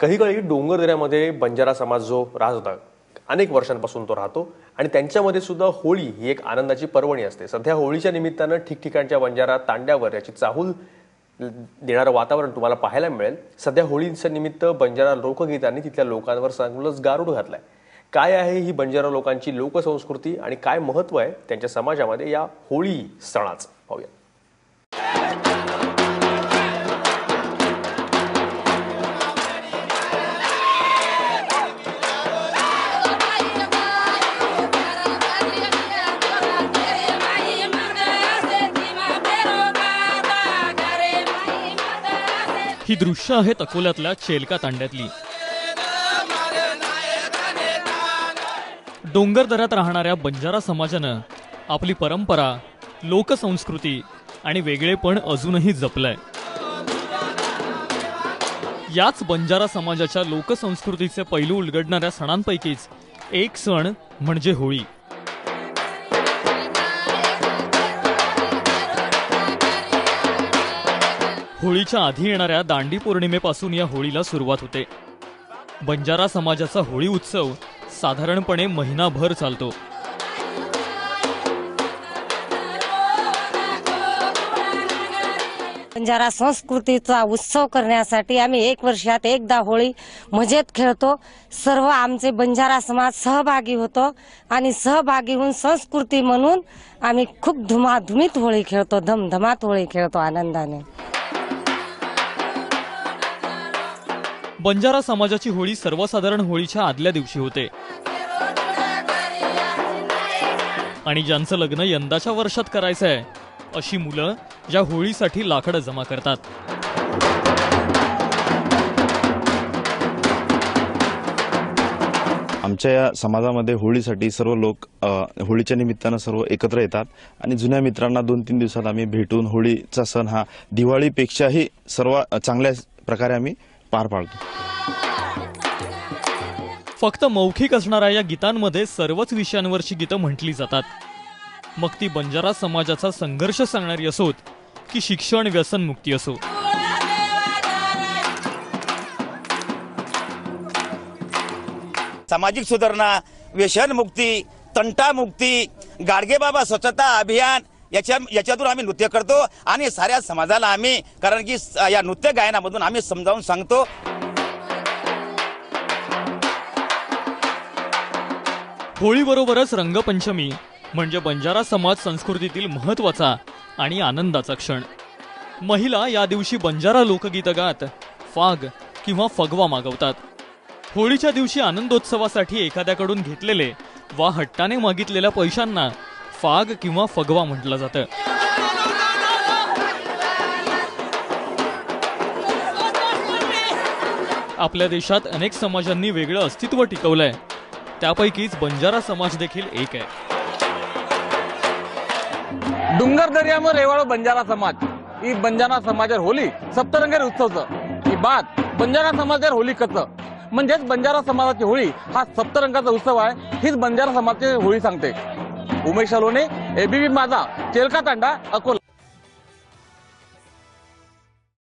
काही काळी डोंगर दऱ्यामध्ये बंजारा समाज जो राहत होता अनेक वर्षांपासून तो राहतो आणि त्यांच्यामध्ये सुद्धा होळी ही एक आनंदाची पर्वणी असते. सध्या होळीच्या निमित्तानं ठिकठिकाणच्या बंजारा तांड्यावर याची चाहूल देणारं वातावरण तुम्हाला पाहायला मिळेल. सध्या होळीच्या निमित्त बंजारा लोकगीतांनी तिथल्या लोकांवर चांगलंच गारुड घातलाय. काय आहे ही बंजारा लोकांची लोकसंस्कृती आणि काय महत्त्व आहे त्यांच्या समाजामध्ये या होळी सणाचं? पाहूया. ही दृश्य आहेत अकोल्यातल्या चेलका तांड्यातली. डोंगर दऱ्यात राहणाऱ्या बंजारा समाजानं आपली परंपरा लोकसंस्कृती आणि वेगळेपण अजूनही जपलंय. याच बंजारा समाजाच्या लोकसंस्कृतीचे पैलू उलगडणाऱ्या सणांपैकीच एक सण म्हणजे होळी. होळीच्या आधी येणाऱ्या दांडी पौर्णिमेपासून या होळीला सुरुवात होते. बंजारा समाजाचा होळी उत्सव साधारणपणे महिनाभर चालतो. बंजारा संस्कृतीचा उत्सव करण्यासाठी आम्ही एक वर्षात एकदा होळी मजेत खेळतो. सर्व आमचे बंजारा समाज सहभागी होतो आणि सहभागी होऊन संस्कृती म्हणून आम्ही खूप धुमाधुमीत होळी खेळतो धमधमात होळी खेळतो आनंदाने. बंजारा समाजाची होळी सर्वसाधारण होळीच्या आदल्या दिवशी होते. आणि ज्यांचं लग्न यंदाच्या वर्षात करायचं आहे अशी मुलं या होळीसाठी लाकडं जमा करतात. आमच्या या समाजामध्ये होळीसाठी सर्व लोक होळीच्या निमित्तानं सर्व एकत्र येतात. आणि जुन्या मित्रांना दोन तीन दिवसात आम्ही भेटून होळीचा सण हा दिवाळीपेक्षाही सर्व चांगल्या प्रकारे आम्ही पार पाडतो. फक्त मौखिक असणाऱ्या या गीतांमध्ये सर्वच विषयांवरची गीतं म्हटली जातात. मग ती बंजारा समाजाचा संघर्ष सांगणारी असोत की शिक्षण व्यसनमुक्ती असो. सामाजिक सुधारणा व्यसनमुक्ती तंटामुक्ती गाडगेबाबा स्वच्छता अभियान याच्या याच्यातून आम्ही नृत्य करतो आणि साऱ्या समाजाला आम्ही कारण की या नृत्य गायनामधून आम्ही समजावून सांगतो. होळीबरोबरच रंगपंचमी म्हणजे बंजारा समाज संस्कृतीतील महत्त्वाचा आणि आनंदाचा क्षण. महिला या दिवशी बंजारा लोकगीत गात फाग किंवा फगवा मागवतात. होळीच्या दिवशी आनंदोत्सवासाठी एखाद्याकडून घेतलेले वा हट्टाने मागितलेल्या पैशांना फाग किंवा फगवा म्हटलं जातं. आपल्या देशात अनेक समाजांनी वेगळं अस्तित्व टिकवलंय. त्यापैकीच बंजारा समाज देखील एक आहे. डुंगर दर्याम रेवाळ बंजारा समाज. ही बंजारा समाजावर होली सप्तरंगेर उत्सवचं. ही बात बंजारा समाजावर होली कच म्हणजेच बंजारा समाजाची होळी हा सप्तरंगाचा उत्सव आहे. हीच बंजारा समाजाची होळी सांगते. उमेश सलोने एबीपी माझा चेलका तांडा अकोला